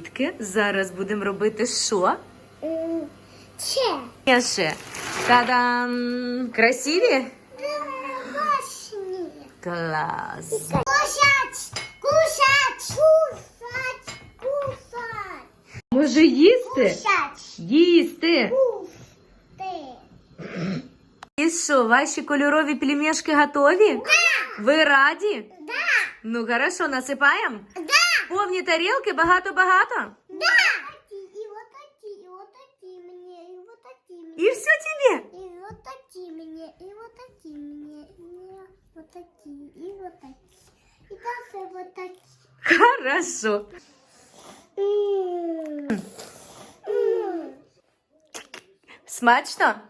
дітки, зараз будемо робити що? М, Че. Ще. Та-дам! Красиві? Домашние. Клас! Кушать! Кушать! Кушать! Кушать! Може їсти? Кушать! Їсти! Кушать! І що, ваші кольорові пельмешки готові? Ви раді? Да! Ну, хорошо, насипаємо? Да! Повні тарілки, багато-багато. Да! И вот такие, и вот такие мне, и вот такие мне. Все тобі. И вот такие мне, и вот такие мне, и вот такие, и вот такие. И даже вот такие. Хорошо. Смачно?